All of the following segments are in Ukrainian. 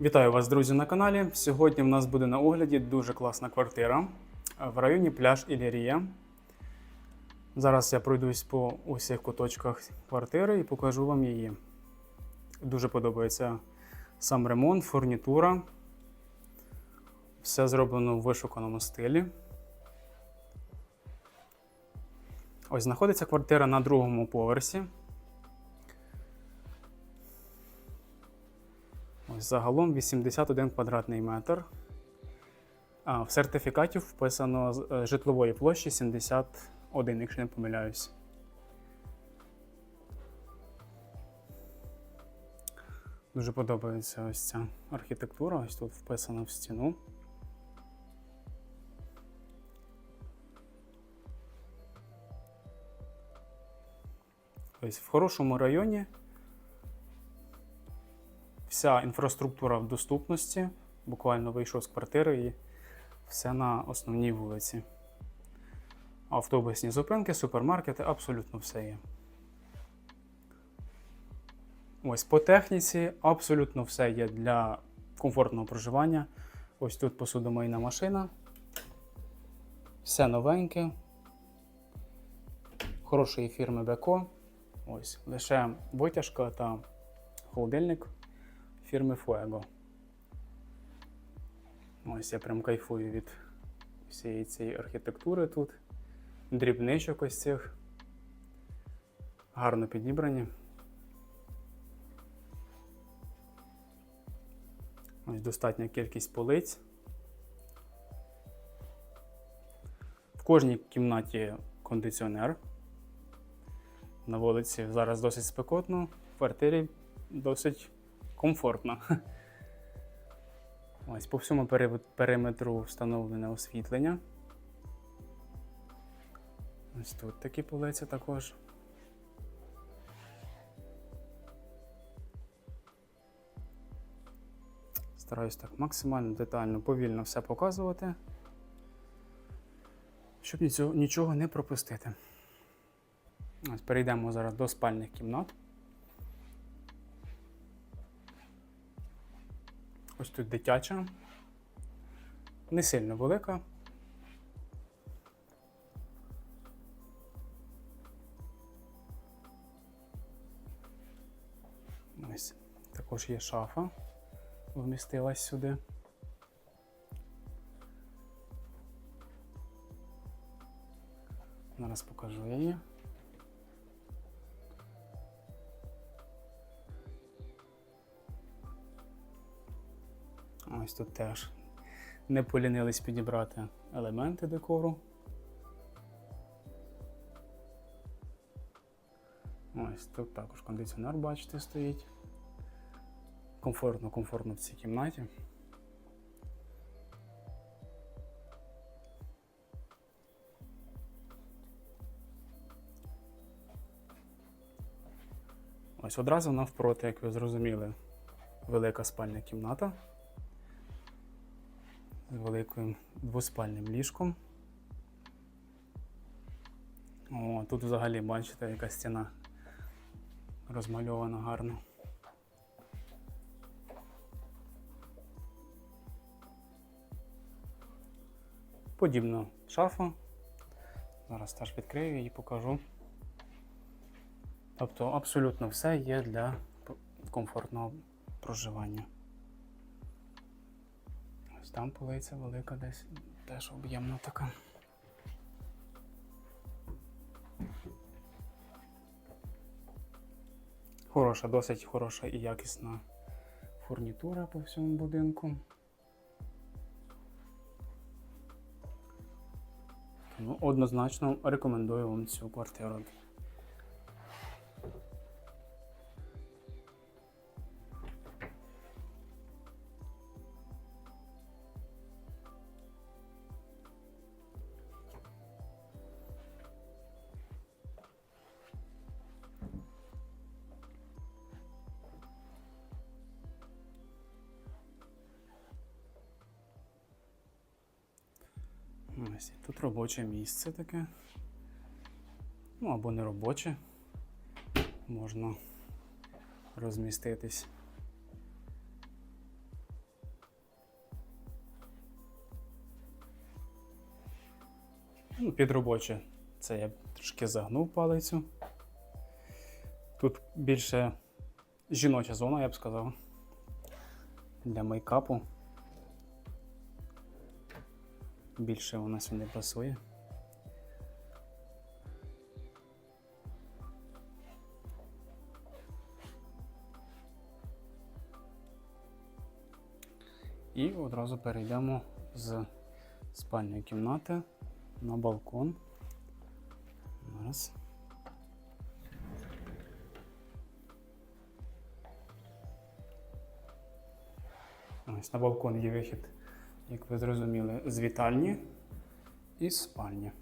Вітаю вас, друзі, на каналі. Сьогодні в нас буде на огляді дуже класна квартира в районі пляж Іллірія. Зараз я пройдусь по усіх куточках квартири і покажу вам її. Дуже подобається сам ремонт, фурнітура. Все зроблено в вишуканому стилі. Ось знаходиться квартира на другому поверсі. Загалом 81 квадратний метр. А, в сертифікаті вписано е, житлової площі 71, якщо не помиляюсь. Дуже подобається ось ця архітектура. Ось тут вписана в стіну. Ось в хорошому районі. Вся інфраструктура в доступності. Буквально вийшов з квартири і все на основній вулиці. Автобусні зупинки, супермаркети, абсолютно все є. Ось по техніці абсолютно все є для комфортного проживання. Ось тут посудомийна машина. Все новеньке. Хорошої фірми Беко. Ось лише витяжка та холодильник фірми Fuego. Ось я прям кайфую від всієї цієї архітектури тут. Дрібничок ось цих. Гарно підібрані. Ось достатня кількість полиць. В кожній кімнаті кондиціонер. На вулиці зараз досить спекотно, в квартирі досить комфортно. Ось по всьому периметру встановлене освітлення. Ось тут такі полиці також. Стараюсь так максимально детально, повільно все показувати, щоб нічого, не пропустити. Ось перейдемо зараз до спальних кімнат. Ось тут дитяча, не сильно велика. Ось також є шафа, вмістилась сюди. Зараз покажу її. Ось тут теж не полінились підібрати елементи декору. Ось тут також кондиціонер, бачите, стоїть. Комфортно, комфортно в цій кімнаті. Ось одразу навпроти, як ви зрозуміли, велика спальня кімната з великим двоспальним ліжком. О, тут взагалі бачите, яка стіна розмальована гарно. Подібна шафа. Зараз теж відкрию і покажу. Тобто абсолютно все є для комфортного проживання. Там полиця велика десь, теж об'ємна така. Хороша, досить хороша і якісна фурнітура по всьому будинку. Тому однозначно рекомендую вам цю квартиру. Ось тут робоче місце таке. Ну або не робоче. Можна розміститись. Ну, Під робоче це я трошки загнув палицю. Тут більше жіноча зона, я б сказав, для мейкапу. Більше вона сюди пасує. І одразу перейдемо з спальної кімнати на балкон. Зараз. Ось на балкон є вихід, як ви зрозуміли, з вітальні і спальні.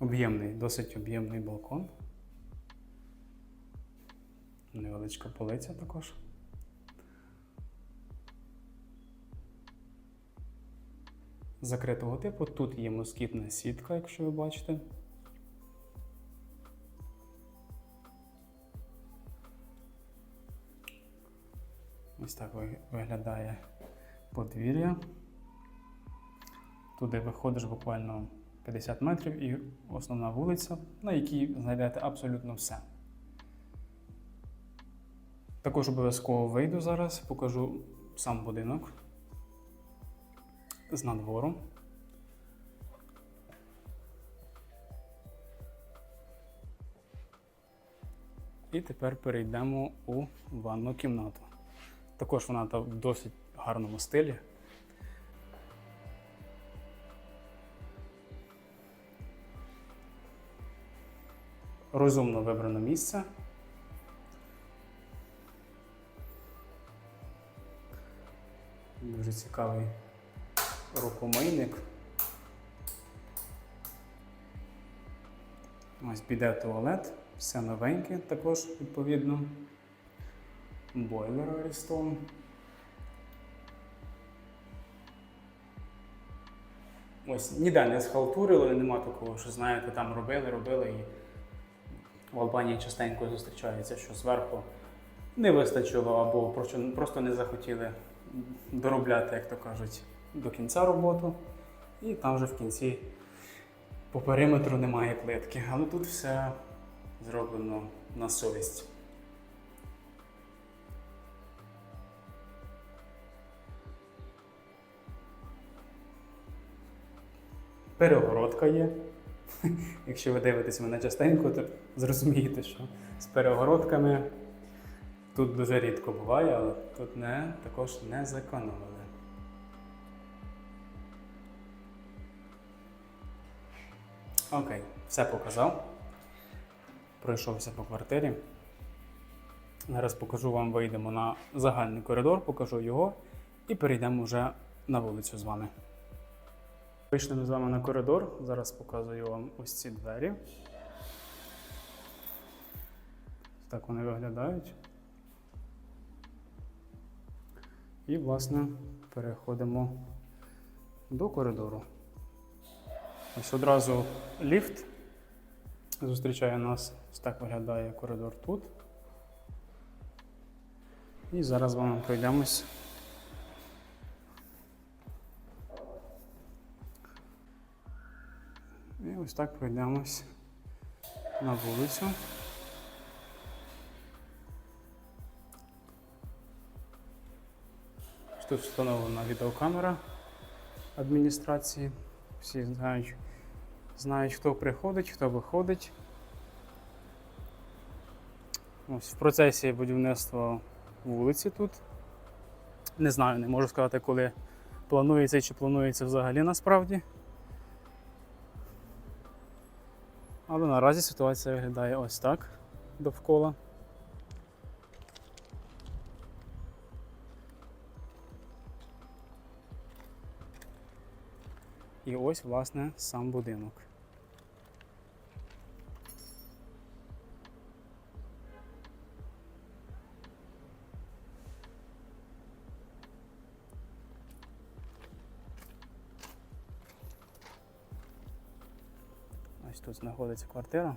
Об'ємний, досить об'ємний балкон. Невеличка полиця також. Закритого типу. Тут є москітна сітка, якщо ви бачите. Ось так виглядає подвір'я. Туди виходиш буквально 50 метрів і основна вулиця, на якій знайдете абсолютно все. Також обов'язково вийду зараз, покажу сам будинок з надвору. І тепер перейдемо у ванну кімнату. Також вона та в досить гарному стилі. Розумно вибрано місце. Дуже цікавий рукомийник. Ось піде туалет, все новеньке також відповідно. Бойлер Ariston. Ось ніде не схалтурили, нема такого, що знаєте, там робили, робили і в Албанії частенько зустрічається, що зверху не вистачило або просто не захотіли доробляти, як то кажуть, до кінця роботу. І там вже в кінці по периметру немає плитки. Але тут все зроблено на совість. Перегородка є. Якщо ви дивитесь мене частенько, то зрозумієте, що з перегородками тут дуже рідко буває, але тут не, також не зекономили. Окей, все показав. Пройшовся по квартирі. Зараз покажу вам, вийдемо на загальний коридор, покажу його і перейдемо вже на вулицю з вами. Вийшли ми з вами на коридор. Зараз показую вам ось ці двері. Так вони виглядають. І, власне, переходимо до коридору. Ось одразу ліфт зустрічає нас. Ось так виглядає коридор тут. І зараз з вами пройдемось. І ось так пройдемось на вулицю. Тут встановлена відеокамера адміністрації. Всі знають, знають, хто приходить, хто виходить. Ось в процесі будівництва вулиці тут. Не знаю, не можу сказати, коли планується чи планується взагалі насправді. Але наразі ситуація виглядає ось так довкола. І ось, власне, сам будинок. Ось тут знаходиться квартира.